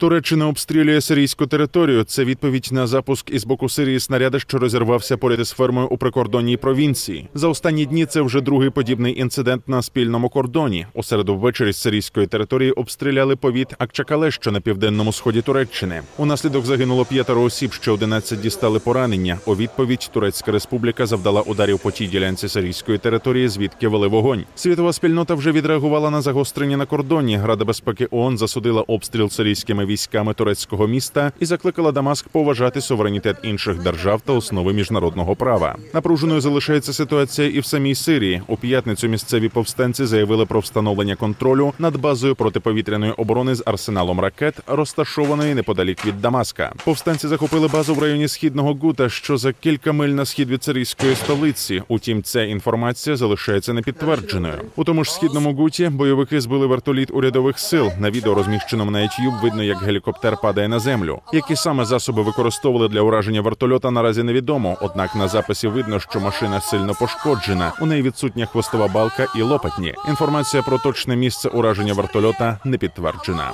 Туреччина обстрілює сирійську територію. Це відповідь на запуск із боку Сирії снаряда, що розірвався поряд із фермою у прикордонній провінції. За останні дні це вже другий подібний інцидент на спільному кордоні. У середу ввечері з сирійської території обстріляли повіт Акчакале, що на південному сході Туреччини. Унаслідок загинуло п'ятеро осіб, ще 11 дістали поранення. У відповідь Турецька республіка завдала ударів по тій ділянці сирійської території, звідки вели вогонь. Світова спільнота вже відреагувала на загострення на кордоні. Рада безпеки ООН засудила обстріл сирійськими військами турецького міста і закликала Дамаск поважати суверенітет інших держав та основи міжнародного права. Напруженою залишається ситуація і в самій Сирії. У п'ятницю місцеві повстанці заявили про встановлення контролю над базою протиповітряної оборони з арсеналом ракет, розташованої неподалік від Дамаска. Повстанці захопили базу в районі східного Гута, що за кілька миль на схід від сирійської столиці. Утім, ця інформація залишається непідтвердженою. У тому ж східному Гуті бойовики збили вертоліт урядових сил. На відео розміщеному на YouTube видно, як гелікоптер падає на землю. Які саме засоби використовували для ураження вертольота, наразі невідомо. Однак на записі видно, що машина сильно пошкоджена. У неї відсутня хвостова балка і лопатні. Інформація про точне місце ураження вертольота не підтверджена.